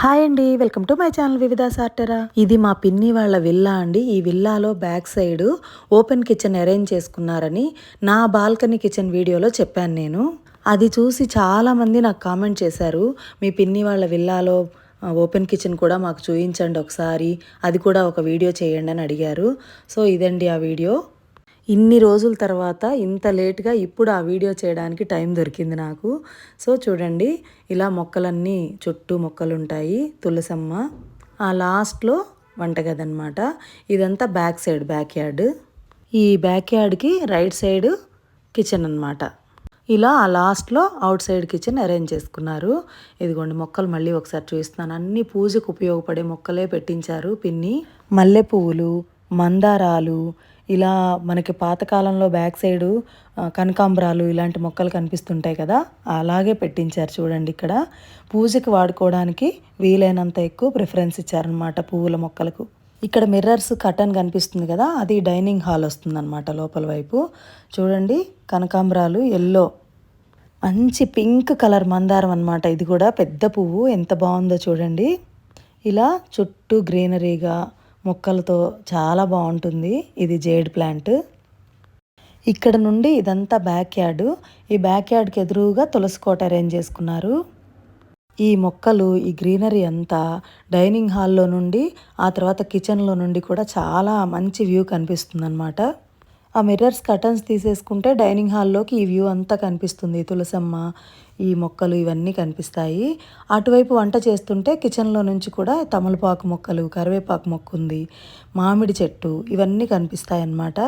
Hi అండి welcome to my channel వివిధ సార్టరా. ఇది మా పిన్ని వాళ్ళ విల్లా అండి. ఈ విల్లాలో back side open kitchen arrange చేసుకున్నారని నా బాల్కనీ కిచెన్ వీడియోలో చెప్పాను నేను. అది చూసి చాలా మంది నాకు కామెంట్ చేశారు మీ పిన్ని వాళ్ళ విల్లాలో ఓపెన్ కిచెన్ కూడా మాకు చూపించండి ఒకసారి అది కూడా ఒక వీడియో చేయండి అని అడిగారు. సో ఇదండి ఆ వీడియో. ఇన్ని రోజుల తర్వాత ఇంత లేట్గా ఇప్పుడు ఆ వీడియో చేయడానికి టైం దొరికింది నాకు. సో చూడండి ఇలా మొక్కలన్నీ చుట్టూ మొక్కలు ఉంటాయి తులసమ్మ ఆ లాస్ట్లో వంటగది అనమాట ఇదంతా బ్యాక్ సైడ్ బ్యాక్ యార్డ్. ఈ బ్యాక్ యార్డ్కి రైట్ సైడ్ కిచెన్ అన్నమాట. ఇలా ఆ లాస్ట్లో అవుట్ సైడ్ కిచెన్ అరేంజ్ చేసుకున్నారు. ఇదిగోండి మొక్కలు మళ్ళీ ఒకసారి చూపిస్తున్నాను. అన్ని పూజకు ఉపయోగపడే మొక్కలే పెట్టించారు పిన్ని. మల్లె పువ్వులు మందారాలు ఇలా మనకి పాతకాలంలో బ్యాక్ సైడు కనకాంబరాలు ఇలాంటి మొక్కలు కనిపిస్తుంటాయి కదా అలాగే పెట్టించారు చూడండి ఇక్కడ. పూజకి వాడుకోవడానికి వీలైనంత ఎక్కువ ప్రిఫరెన్స్ ఇచ్చారనమాట పువ్వుల మొక్కలకు. ఇక్కడ మిర్రర్స్ కటన్ కనిపిస్తుంది కదా అది డైనింగ్ హాల్ వస్తుందన్నమాట లోపల వైపు. చూడండి కనకాంబరాలు ఎల్లో. మంచి పింక్ కలర్ మందారం అనమాట ఇది కూడా పెద్ద పువ్వు. ఎంత బాగుందో చూడండి. ఇలా చుట్టూ గ్రీనరీగా మొక్కలతో చాలా బాగుంటుంది. ఇది జేడ్ ప్లాంట్. ఇక్కడ నుండి ఇదంతా బ్యాక్ యార్డ్. ఈ బ్యాక్ యార్డ్కి ఎదురుగా తులసి కోట అరేంజ్ చేసుకున్నారు. ఈ మొక్కలు ఈ గ్రీనరీ అంతా డైనింగ్ హాల్లో నుండి ఆ తర్వాత కిచెన్లో నుండి కూడా చాలా మంచి వ్యూ కనిపిస్తుంది అనమాట ఆ మిర్రర్స్ కర్టన్స్ తీసేసుకుంటే డైనింగ్ హాల్లోకి ఈ వ్యూ అంతా కనిపిస్తుంది. తులసమ్మ ఈ మొక్కలు ఇవన్నీ కనిపిస్తాయి. అటువైపు వంట చేస్తుంటే కిచెన్లో నుంచి కూడా తమలపాకు మొక్కలు కరివేపాకు మొక్క ఉంది మామిడి చెట్టు ఇవన్నీ కనిపిస్తాయి అన్నమాట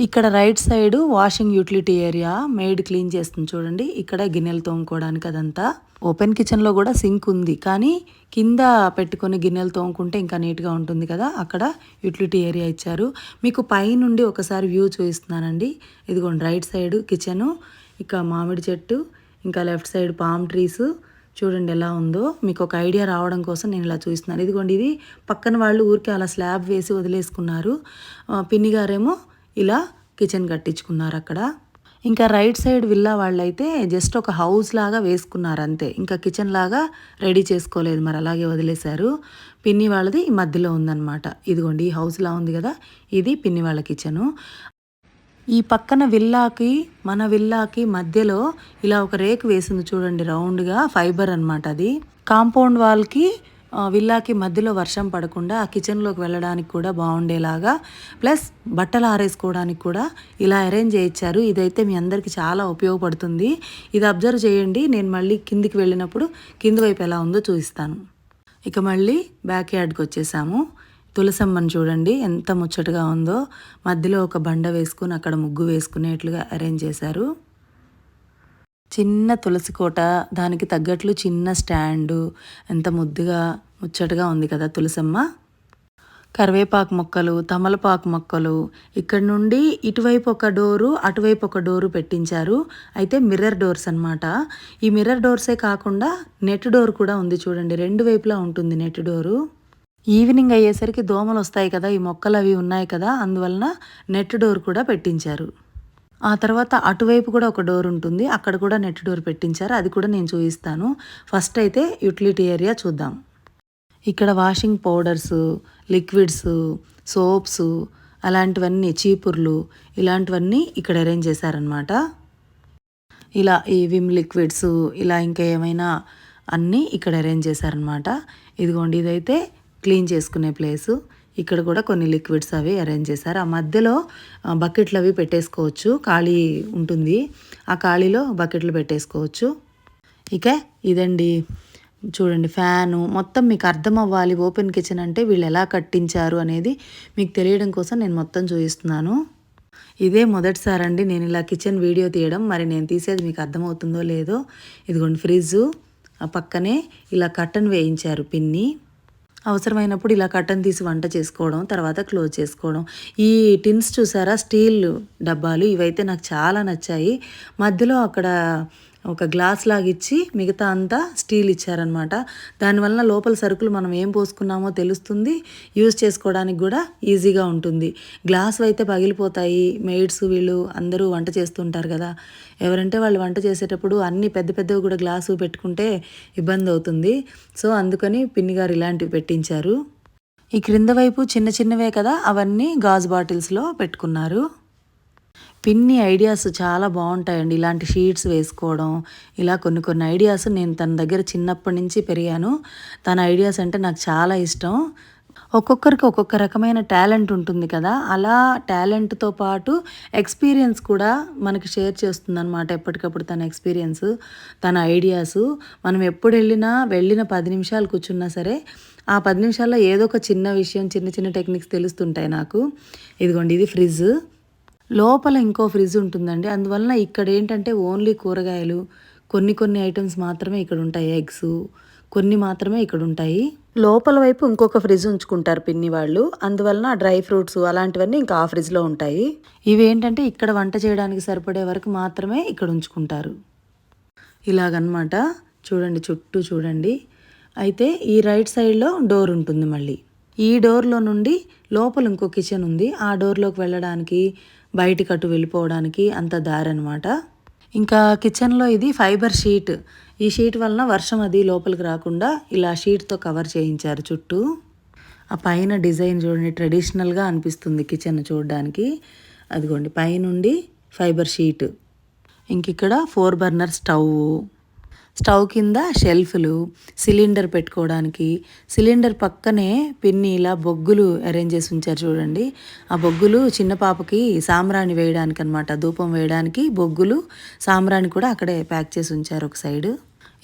ఇక్కడ right side washing utility area maid clean చేస్తుంది చూడండి. ఇక్కడ గిన్నెలు తోముకోవడానికి అదంతా. ఓపెన్ కిచెన్లో కూడా సింక్ ఉంది కానీ కింద పెట్టుకొని గిన్నెలు తోముకుంటే ఇంకా నీట్గా ఉంటుంది కదా. అక్కడ యూటిలిటీ ఏరియా ఇచ్చారు. మీకు పైనుండి ఒకసారి వ్యూ చూపిస్తున్నానండి. ఇదిగోండి రైట్ సైడ్ కిచెను ఇక మామిడి చెట్టు ఇంకా లెఫ్ట్ సైడ్ పామ్ ట్రీస్ చూడండి ఎలా ఉందో. మీకు ఒక ఐడియా రావడం కోసం నేను ఇలా చూస్తున్నాను. ఇదిగోండి ఇది పక్కన వాళ్ళు ఊరికే అలా స్లాబ్ వేసి వదిలేసుకున్నారు. పిన్నిగారేమో పిన్ని గారేమో ఇలా కిచెన్ కట్టించుకున్నారు అక్కడ. ఇంకా రైట్ సైడ్ విల్లా వాళ్ళైతే జస్ట్ ఒక హౌస్ లాగా వేసుకున్నారు అంతే. ఇంకా కిచెన్ లాగా రెడీ చేసుకోలేదు మరి అలాగే వదిలేశారు. పిన్ని వాళ్ళది ఈ మధ్యలో ఉందన్నమాట. ఇదిగోండి ఈ హౌస్ లా ఉంది కదా ఇది పిన్ని వాళ్ళ కిచెను. ఈ పక్కన విల్లాకి మన విల్లాకి మధ్యలో ఇలా ఒక రేకు వేసింది చూడండి రౌండ్గా ఫైబర్ అన్నమాట అది. కాంపౌండ్ వాల్కి విల్లాకి మధ్యలో వర్షం పడకుండా ఆ కిచెన్లోకి వెళ్ళడానికి కూడా బాగుండేలాగా. ప్లస్ బట్టలు ఆరేసుకోవడానికి కూడా ఇలా అరేంజ్ చేయించారు. ఇదైతే మీ అందరికీ చాలా ఉపయోగపడుతుంది. ఇది అబ్జర్వ్ చేయండి. నేను మళ్ళీ కిందికి వెళ్ళినప్పుడు కింది వైపు ఎలా ఉందో చూపిస్తాను. ఇక మళ్ళీ బ్యాక్ యార్డ్కి వచ్చేసాము. తులసమ్మను చూడండి ఎంత ముచ్చటగా ఉందో. మధ్యలో ఒక బండ వేసుకుని అక్కడ ముగ్గు వేసుకునేట్లుగా అరేంజ్ చేశారు. చిన్న తులసి కోట దానికి తగ్గట్లు చిన్న స్టాండు. ఎంత ముద్దుగా ముచ్చటగా ఉంది కదా తులసమ్మ. కరివేపాకు మొక్కలు తమలపాకు మొక్కలు. ఇక్కడ నుండి ఇటువైపు ఒక డోరు అటువైపు ఒక డోరు పెట్టించారు. అయితే మిర్రర్ డోర్స్ అనమాట ఈ మిర్రర్ డోర్సే కాకుండా నెట్ డోర్ కూడా ఉంది చూడండి రెండు వైపులా ఉంటుంది నెట్ డోరు. ఈవినింగ్ అయ్యేసరికి దోమలు వస్తాయి కదా ఈ మొక్కలు అవి ఉన్నాయి కదా అందువలన నెట్ డోర్ కూడా పెట్టించారు. ఆ తర్వాత అటువైపు కూడా ఒక డోర్ ఉంటుంది అక్కడ కూడా నెట్ డోర్ పెట్టించారు అది కూడా నేను చూపిస్తాను. ఫస్ట్ అయితే యూటిలిటీ ఏరియా చూద్దాం. ఇక్కడ వాషింగ్ పౌడర్స్ లిక్విడ్స్ సోప్స్ అలాంటివన్నీ చీపుర్లు ఇలాంటివన్నీ ఇక్కడ అరేంజ్ చేశారనమాట ఇలా ఈ విమ్ లిక్విడ్స్ ఇలా ఇంకా ఏమైనా అన్నీ ఇక్కడ అరేంజ్ చేశారనమాట ఇదిగోండి ఇదైతే క్లీన్ చేసుకునే ప్లేసు. ఇక్కడ కూడా కొన్ని లిక్విడ్స్ అవి అరేంజ్ చేశారు. ఆ మధ్యలో బకెట్లు అవి పెట్టేసుకోవచ్చు. ఖాళీ ఉంటుంది. ఆ ఖాళీలో బకెట్లు పెట్టేసుకోవచ్చు. ఇక ఇదండి. చూడండి ఫ్యాను. మొత్తం మీకు అర్థం అవ్వాలి. ఓపెన్ కిచెన్ అంటే వీళ్ళు ఎలా కట్టించారు అనేది మీకు తెలియడం కోసం నేను మొత్తం చూపిస్తున్నాను. ఇదే మొదటిసారండి నేను ఇలా కిచెన్ వీడియో తీయడం. మరి నేను తీసేది మీకు అర్థమవుతుందో లేదో. ఇదిగోండి ఫ్రిడ్జు. పక్కనే ఇలా కట్టన్ వేయించారు పిన్ని. అవసరమైనప్పుడు ఇలా కట్టన్ తీసి వంట చేసుకోవడం తర్వాత క్లోజ్ చేసుకోవడం. ఈ టిన్స్ చూసారా? స్టీల్ డబ్బాలు ఇవైతే నాకు చాలా నచ్చాయి. మధ్యలో అక్కడ ఒక గ్లాస్ లాగా ఇచ్చి మిగతా అంతా స్టీల్ ఇచ్చారనమాట దానివల్ల లోపల సరుకులు మనం ఏం పోసుకున్నామో తెలుస్తుంది. యూజ్ చేసుకోవడానికి కూడా ఈజీగా ఉంటుంది. గ్లాస్ అయితే పగిలిపోతాయి. మెయిడ్స్ వీళ్ళు అందరూ వంట చేస్తుంటారు కదా. ఎవరంటే వాళ్ళు వంట చేసేటప్పుడు అన్ని పెద్ద పెద్దవి కూడా గ్లాసు పెట్టుకుంటే ఇబ్బంది అవుతుంది. సో అందుకని పిన్ని గారు ఇలాంటివి పెట్టించారు. ఈ క్రింద వైపు చిన్న చిన్నవే కదా అవన్నీ గాజు బాటిల్స్లో పెట్టుకున్నారు. పిన్ని ఐడియాస్ చాలా బాగుంటాయండి. ఇలాంటి షీట్స్ వేసుకోవడం ఇలా కొన్ని కొన్ని ఐడియాస్ నేను తన దగ్గర చిన్నప్పటి నుంచి పెరిగాను. తన ఐడియాస్ అంటే నాకు చాలా ఇష్టం. ఒక్కొక్కరికి ఒక్కొక్క రకమైన టాలెంట్ ఉంటుంది కదా. అలా టాలెంట్తో పాటు ఎక్స్పీరియన్స్ కూడా మనకి షేర్ చేస్తుంది అనమాట ఎప్పటికప్పుడు తన ఎక్స్పీరియన్స్ తన ఐడియాస్. మనం ఎప్పుడు వెళ్ళినా వెళ్ళిన పది నిమిషాలు కూర్చున్నా సరే ఆ పది నిమిషాల్లో ఏదో ఒక చిన్న విషయం చిన్న చిన్న టెక్నిక్స్ తెలుస్తుంటాయి నాకు. ఇదిగోండి ఇది ఫ్రిడ్జ్ లోపల ఇంకో ఫ్రిడ్జ్ ఉంటుందండి. అందువలన ఇక్కడ ఏంటంటే ఓన్లీ కూరగాయలు కొన్ని కొన్ని ఐటమ్స్ మాత్రమే ఇక్కడ ఉంటాయి ఎగ్స్ కొన్ని మాత్రమే ఇక్కడ ఉంటాయి. లోపల వైపు ఇంకొక ఫ్రిడ్జ్ ఉంచుకుంటారు పిన్ని వాళ్ళు. అందువలన డ్రై ఫ్రూట్స్ అలాంటివన్నీ ఇంకా ఆ ఫ్రిడ్జ్లో ఉంటాయి. ఇవి ఏంటంటే ఇక్కడ వంట చేయడానికి సరిపడే వరకు మాత్రమే ఇక్కడ ఉంచుకుంటారు. ఇలాగనమాట. చూడండి చుట్టూ చూడండి. అయితే ఈ రైట్ సైడ్లో డోర్ ఉంటుంది మళ్ళీ. ఈ డోర్లో నుండి లోపల ఇంకో కిచెన్ ఉంది. ఆ డోర్లోకి వెళ్ళడానికి బయటికి అటు వెళ్ళిపోవడానికి అంత దారి అనమాట ఇంకా కిచెన్లో ఇది ఫైబర్ షీట్. ఈ షీట్ వలన వర్షం అది లోపలికి రాకుండా ఇలా షీట్తో కవర్ చేయించారు చుట్టూ. ఆ పైన డిజైన్ చూడండి ట్రెడిషనల్గా అనిపిస్తుంది కిచెన్ చూడడానికి. అదిగోండి పైనుండి ఫైబర్ షీట్. ఇంక ఇక్కడ ఫోర్ బర్నర్ స్టవ్ స్టవ్ కింద షెల్ఫ్లు సిలిండర్ పెట్టుకోవడానికి. సిలిండర్ పక్కనే పిన్ని ఇలా బొగ్గులు అరేంజ్ చేసి ఉంచారు చూడండి. ఆ బొగ్గులు చిన్న పాపకి సాంబ్రాణి వేయడానికి అనమాట ధూపం వేయడానికి బొగ్గులు సాంబ్రాణి కూడా అక్కడే ప్యాక్ చేసి ఉంచారు ఒక సైడు.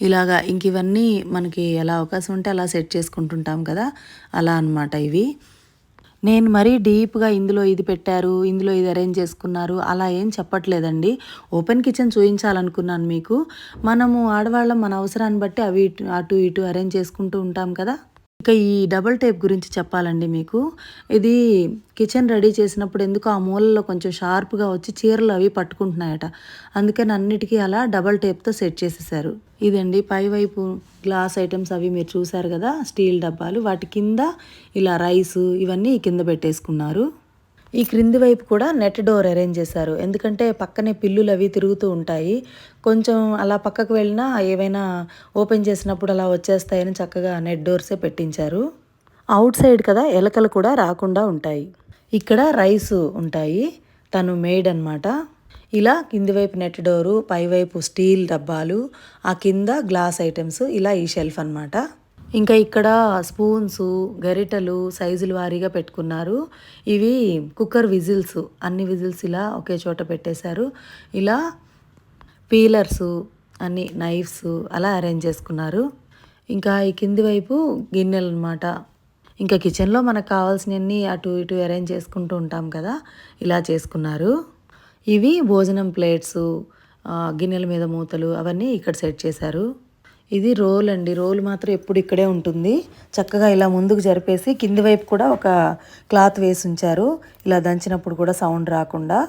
ఇలాగా ఇంక ఇవన్నీ మనకి ఎలా అవకాశం ఉంటే అలా సెట్ చేసుకుంటుంటాం కదా. అలా అనమాట ఇవి. నేను మరీ డీప్గా ఇందులో ఇది పెట్టారు ఇందులో ఇది అరేంజ్ చేసుకున్నారు అలా ఏం చెప్పట్లేదండి. ఓపెన్ కిచెన్ చూపించాలనుకున్నాను మీకు. మనము ఆడవాళ్ళం మన అవసరాన్ని బట్టి అవి అటు ఇటు అరేంజ్ చేసుకుంటూ ఉంటాం కదా. ఇక ఈ డబల్ టేప్ గురించి చెప్పాలండి మీకు. ఇది కిచెన్ రెడీ చేసినప్పుడు ఎందుకు ఆ మూలలో కొంచెం షార్ప్గా వచ్చి చీరలు అవి పట్టుకుంటున్నాయట. అందుకని అన్నిటికీ అలా డబల్ టేప్తో సెట్ చేసేసారు. ఇదండి పైవైపు గ్లాస్ ఐటమ్స్ అవి మీరు చూసారు కదా స్టీల్ డబ్బాలు. వాటి కింద ఇలా రైస్ ఇవన్నీ కింద పెట్టేసుకున్నారు. ఈ క్రింది వైపు కూడా నెట్ డోర్ అరేంజ్ చేశారు. ఎందుకంటే పక్కనే పిల్లులు అవి తిరుగుతూ ఉంటాయి. కొంచెం అలా పక్కకు వెళ్ళినా ఏవైనా ఓపెన్ చేసినప్పుడు అలా వచ్చేస్తాయని చక్కగా నెట్ డోర్సే పెట్టించారు. అవుట్ సైడ్ కదా ఎలకలు కూడా రాకుండా ఉంటాయి. ఇక్కడ రైస్ ఉంటాయి. తను మేడ్ అనమాట ఇలా కింది వైపు నెట్ డోరు పైవైపు స్టీల్ డబ్బాలు ఆ కింద గ్లాస్ ఐటమ్స్ ఇలా ఈ షెల్ఫ్ అనమాట ఇంకా ఇక్కడ స్పూన్స్ గరిటలు సైజులు వారీగా పెట్టుకున్నారు. ఇవి కుక్కర్ విజిల్స్ అన్ని విజిల్స్ ఇలా ఒకే చోట పెట్టేశారు. ఇలా పీలర్స్ అన్ని నైఫ్స్ అలా అరేంజ్ చేసుకున్నారు. ఇంకా ఈ కింది వైపు గిన్నెలు అనమాట ఇంకా కిచెన్లో మనకు కావాల్సినవన్నీ అటు ఇటు అరేంజ్ చేసుకుంటూ ఉంటాం కదా ఇలా చేసుకున్నారు. ఇవి భోజనం ప్లేట్స్ గిన్నెల మీద మూతలు అవన్నీ ఇక్కడ సెట్ చేశారు. ఇది రోల్ అండి. రోల్ మాత్రం ఎప్పుడు ఇక్కడే ఉంటుంది. చక్కగా ఇలా ముందుకు జరిపేసి కింది వైపు కూడా ఒక క్లాత్ వేసి ఉంచారు. ఇలా దంచినప్పుడు కూడా సౌండ్ రాకుండా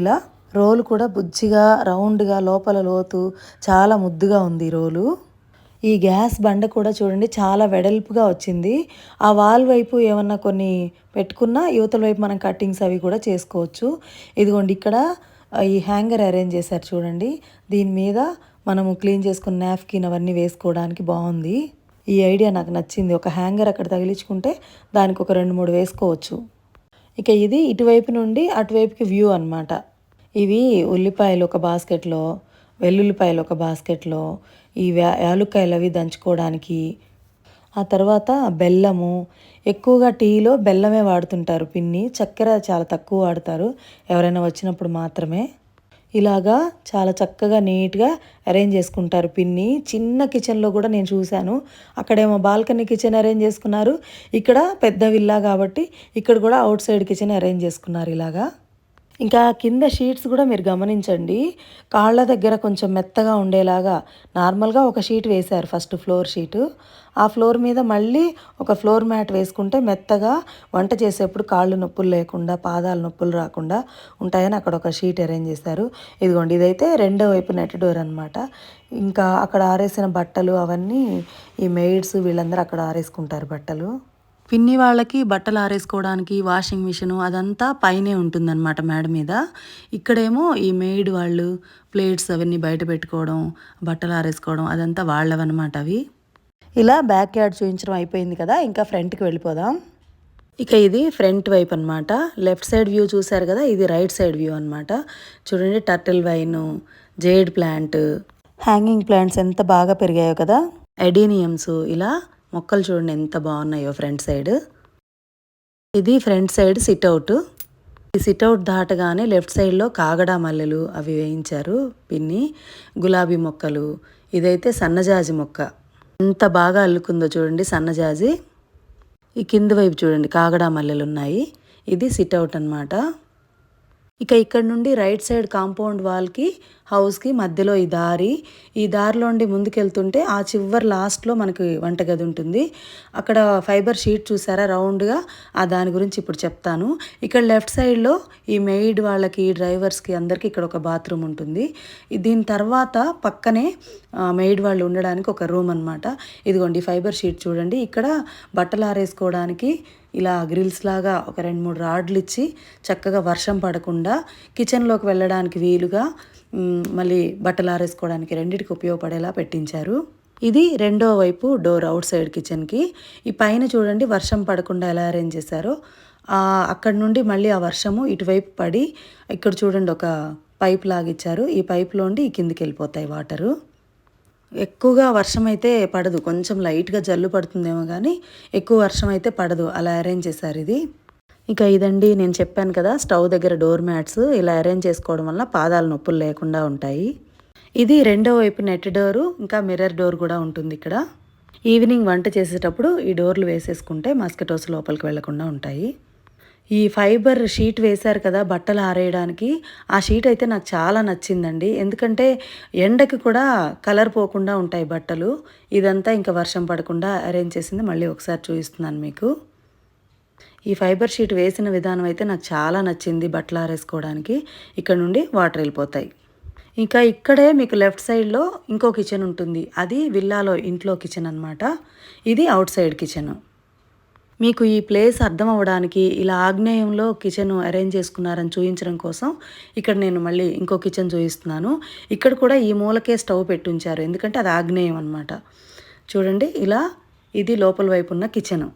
ఇలా రోలు కూడా బుజ్జిగా రౌండ్గా లోపల లోతు చాలా ముద్దుగా ఉంది రోలు. ఈ గ్యాస్ బండ కూడా చూడండి చాలా వెడల్పుగా వచ్చింది. ఆ వాల్ వైపు ఏమన్నా కొన్ని పెట్టుకున్నా యువతల వైపు మనం కట్టింగ్స్ అవి కూడా చేసుకోవచ్చు. ఇదిగోండి ఇక్కడ ఈ హ్యాంగర్ అరేంజ్ చేశారు చూడండి. దీని మీద మనము క్లీన్ చేసుకున్న నాప్కిన్ అవన్నీ వేసుకోవడానికి బాగుంది. ఈ ఐడియా నాకు నచ్చింది. ఒక హ్యాంగర్ అక్కడ తగిలించుకుంటే దానికి ఒక రెండు మూడు వేసుకోవచ్చు. ఇక ఇది ఇటువైపు నుండి అటువైపుకి వ్యూ అనమాట ఇవి ఉల్లిపాయలు ఒక బాస్కెట్లో వెల్లుల్లిపాయలు ఒక బాస్కెట్లో ఈ యాలుక్కాయలు అవి దంచుకోవడానికి. ఆ తర్వాత బెల్లము ఎక్కువగా టీలో బెల్లమే వాడుతుంటారు పిన్ని. చక్కెర చాలా తక్కువ వాడతారు. ఎవరైనా వచ్చినప్పుడు మాత్రమే. ఇలాగా చాలా చక్కగా నీట్గా అరేంజ్ చేసుకుంటారు పిన్ని. చిన్న కిచెన్లో కూడా నేను చూశాను. అక్కడేమో బాల్కనీ కిచెన్ అరేంజ్ చేసుకున్నారు. ఇక్కడ పెద్ద విల్లా కాబట్టి ఇక్కడ కూడా అవుట్ సైడ్ కిచెన్ అరేంజ్ చేసుకున్నారు ఇలాగా. ఇంకా కింద షీట్స్ కూడా మీరు గమనించండి. కాళ్ళ దగ్గర కొంచెం మెత్తగా ఉండేలాగా నార్మల్గా ఒక షీట్ వేశారు ఫస్ట్ ఫ్లోర్ షీటు. ఆ ఫ్లోర్ మీద మళ్ళీ ఒక ఫ్లోర్ మ్యాట్ వేసుకుంటే మెత్తగా వంట చేసేప్పుడు కాళ్ళు నొప్పులు లేకుండా పాదాలు నొప్పులు రాకుండా ఉంటాయని అక్కడ ఒక షీట్ అరేంజ్ చేశారు. ఇదిగోండి ఇదైతే రెండో వైపు నెట్ డోర్ అనమాట ఇంకా అక్కడ ఆరేసిన బట్టలు అవన్నీ ఈ మెయిడ్స్ వీళ్ళందరూ అక్కడ ఆరేసుకుంటారు బట్టలు. పిన్ని వాళ్ళకి బట్టలు ఆరేసుకోవడానికి వాషింగ్ మిషన్ అదంతా పైనే ఉంటుందన్నమాట మేడ మీద. ఇక్కడేమో ఈ మెయిడ్ వాళ్ళు ప్లేట్స్ అవన్నీ బయట పెట్టుకోవడం బట్టలు ఆరేసుకోవడం అదంతా వాళ్ళవన్నమాట అవి. ఇలా బ్యాక్ యార్డ్ చూపించడం అయిపోయింది కదా ఇంకా ఫ్రంట్కి వెళ్ళిపోదాం. ఇక ఇది ఫ్రంట్ వైపు అనమాట లెఫ్ట్ సైడ్ వ్యూ చూశారు కదా ఇది రైట్ సైడ్ వ్యూ అనమాట చూడండి turtle vine jade plant hanging plants ఎంత బాగా పెరిగాయో కదా. ఎడీనియమ్స్ ఇలా మొక్కలు చూడండి ఎంత బాగున్నాయో ఫ్రంట్ సైడ్. ఇది ఫ్రంట్ సైడ్ సిట్అవుట్. ఈ సిట్అవుట్ దాటగానే లెఫ్ట్ సైడ్లో కాగడా మల్లెలు అవి వేయించారు పిన్ని. గులాబీ మొక్కలు. ఇదైతే సన్నజాజి మొక్క. ఎంత బాగా అల్లుకుందో చూడండి సన్నజాజి. ఈ కింద వైపు చూడండి కాగడా మల్లెలు ఉన్నాయి ఇది సిట్అవుట్ అనమాట ఇక ఇక్కడ నుండి రైట్ సైడ్ కాంపౌండ్ వాల్కి హౌస్కి మధ్యలో ఈ దారి. ఈ దారిలోండి ముందుకెళ్తుంటే ఆ చివరి లాస్ట్లో మనకి వంటగది ఉంటుంది. అక్కడ ఫైబర్ షీట్ చూసారా రౌండ్గా? ఆ దాని గురించి ఇప్పుడు చెప్తాను. ఇక్కడ లెఫ్ట్ సైడ్లో ఈ మెయిడ్ వాళ్ళకి డ్రైవర్స్కి అందరికీ ఇక్కడ ఒక బాత్రూమ్ ఉంటుంది. దీని తర్వాత పక్కనే మెయిడ్ వాళ్ళు ఉండడానికి ఒక రూమ్ అనమాట ఇదిగోండి ఫైబర్ షీట్ చూడండి. ఇక్కడ బట్టలు ఆరేసుకోవడానికి ఇలా గ్రిల్స్ లాగా ఒక రెండు మూడు రాడ్లు ఇచ్చి చక్కగా వర్షం పడకుండా కిచెన్లోకి వెళ్ళడానికి వీలుగా మళ్ళీ బట్టలు ఆరేసుకోవడానికి రెండింటికి ఉపయోగపడేలా పెట్టించారు. ఇది రెండో వైపు డోర్ అవుట్ సైడ్ కిచెన్కి ఈ పైన చూడండి వర్షం పడకుండా ఎలా అరేంజ్ చేశారో. అక్కడ నుండి మళ్ళీ ఆ వర్షము ఇటువైపు పడి ఇక్కడ చూడండి ఒక పైప్ లాగిచ్చారు ఈ పైప్లోండి ఈ కిందికి వెళ్ళిపోతాయి వాటరు ఎక్కువగా వర్షం అయితే పడదు. కొంచెం లైట్గా జల్లు పడుతుందేమో కానీ ఎక్కువ వర్షం అయితే పడదు. అలా అరేంజ్ చేశారు ఇది. ఇక ఇదండి నేను చెప్పాను కదా స్టవ్ దగ్గర డోర్ మ్యాట్స్ ఇలా అరేంజ్ చేసుకోవడం వల్ల పాదాల నొప్పులు లేకుండా ఉంటాయి. ఇది రెండో వైపు నెట్ డోరు ఇంకా మిర్రర్ డోర్ కూడా ఉంటుంది ఇక్కడ. ఈవినింగ్ వంట చేసేటప్పుడు ఈ డోర్లు వేసేసుకుంటే మస్కిటోస్ లోపలికి వెళ్ళకుండా ఉంటాయి. ఈ ఫైబర్ షీట్ వేశారు కదా బట్టలు ఆరేయడానికి. ఆ షీట్ అయితే నాకు చాలా నచ్చిందండి. ఎందుకంటే ఎండకి కూడా కలర్ పోకుండా ఉంటాయి బట్టలు. ఇదంతా ఇంకా వర్షం పడకుండా అరేంజ్ చేసింది. మళ్ళీ ఒకసారి చూపిస్తున్నాను మీకు. ఈ ఫైబర్ షీట్ వేసిన విధానం అయితే నాకు చాలా నచ్చింది బట్టలు ఆరేసుకోవడానికి. ఇక్కడ నుండి వాటర్ వెళ్ళిపోతాయి. ఇంకా ఇక్కడే మీకు లెఫ్ట్ సైడ్లో ఇంకో కిచెన్ ఉంటుంది. అది విల్లాలో ఇంట్లో కిచెన్ అనమాట ఇది అవుట్ సైడ్ కిచెన్. మీకు ఈ ప్లేస్ అర్థం అవ్వడానికి ఇలా ఆగ్నేయంలో కిచెన్ అరేంజ్ చేసుకున్నారని చూపించడం కోసం ఇక్కడ నేను మళ్ళీ ఇంకో కిచెన్ చూపిస్తున్నాను ఇక్కడ కూడా ఈ మూలకే స్టవ్ పెట్టుంచారు ఎందుకంటే అది ఆగ్నేయం అనమాట చూడండి ఇలా ఇది లోపల వైపు ఉన్న కిచెను.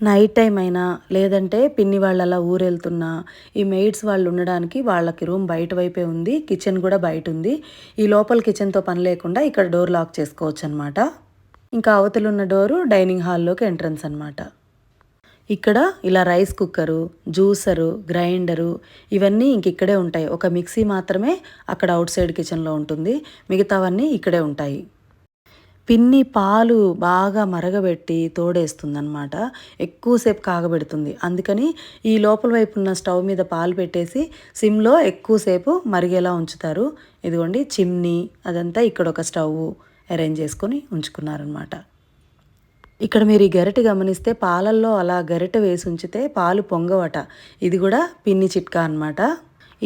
నైట్ టైం అయినా లేదంటే పిన్ని వాళ్ళు అలా ఊరెళ్తున్నా ఈ మెయిడ్స్ వాళ్ళు ఉండడానికి వాళ్ళకి రూమ్ బయట వైపే ఉంది. కిచెన్ కూడా బయట ఉంది. ఈ లోపల కిచెన్తో పని లేకుండా ఇక్కడ డోర్ లాక్ చేసుకోవచ్చు అనమాట ఇంకా అవతలున్న డోరు డైనింగ్ హాల్లోకి ఎంట్రన్స్ అనమాట ఇక్కడ ఇలా రైస్ కుక్కరు జ్యూసరు గ్రైండరు ఇవన్నీ ఇంక ఇక్కడే ఉంటాయి. ఒక మిక్సీ మాత్రమే అక్కడ అవుట్ సైడ్ కిచెన్లో ఉంటుంది. మిగతావన్నీ ఇక్కడే ఉంటాయి. పిన్ని పాలు బాగా మరగబెట్టి తోడేస్తుందనమాట ఎక్కువసేపు కాగబెడుతుంది. అందుకని ఈ లోపల వైపు ఉన్న స్టవ్ మీద పాలు పెట్టేసి సిమ్లో ఎక్కువసేపు మరిగేలా ఉంచుతారు. ఇదిగోండి చిమ్నీ అదంతా ఇక్కడ ఒక స్టవ్ అరేంజ్ చేసుకొని ఉంచుకున్నారనమాట ఇక్కడ మీరు ఈ గరిటె గమనిస్తే పాలల్లో అలా గరిటె వేసి ఉంచితే పాలు పొంగవట. ఇది కూడా పిన్ని చిట్కా అనమాట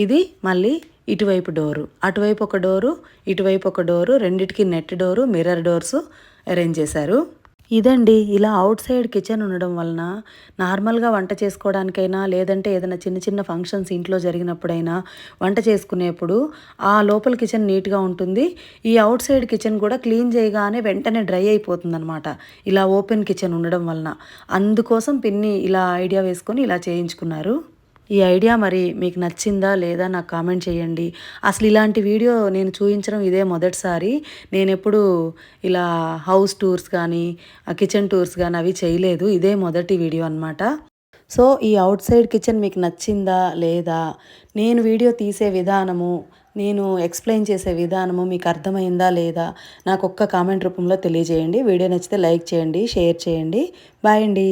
ఇది మళ్ళీ ఇటువైపు డోరు. అటువైపు ఒక డోరు ఇటువైపు ఒక డోరు రెండిటికి net door mirror doors arrange చేశారు. ఇదండి ఇలా అవుట్ సైడ్ కిచెన్ ఉండడం వలన నార్మల్గా వంట చేసుకోవడానికైనా లేదంటే ఏదైనా చిన్న చిన్న ఫంక్షన్స్ ఇంట్లో జరిగినప్పుడైనా వంట చేసుకునేప్పుడు ఆ లోపల కిచెన్ నీట్గా ఉంటుంది. ఈ అవుట్ సైడ్ కిచెన్ కూడా క్లీన్ చేయగానే వెంటనే డ్రై అయిపోతుంది అనమాట ఇలా ఓపెన్ కిచెన్ ఉండడం వలన. అందుకోసం పిన్ని ఇలా ఐడియా వేసుకొని ఇలా చేయించుకున్నారు. ఈ ఐడియా మరి మీకు నచ్చిందా లేదా నాకు కామెంట్ చేయండి. అసలు ఇలాంటి వీడియో నేను చూపించడం ఇదే మొదటిసారి. నేను ఎప్పుడు ఇలా హౌస్ టూర్స్ కానీ కిచెన్ టూర్స్ కానీ అవి చేయలేదు. ఇదే మొదటి వీడియో అనమాట సో ఈ అవుట్ సైడ్ కిచెన్ మీకు నచ్చిందా లేదా? నేను వీడియో తీసే విధానము నేను ఎక్స్ప్లెయిన్ చేసే విధానము మీకు అర్థమైందా లేదా? నాకు ఒక్క కామెంట్ రూపంలో తెలియజేయండి. వీడియో నచ్చితే లైక్ చేయండి షేర్ చేయండి. బాయ్ అండి.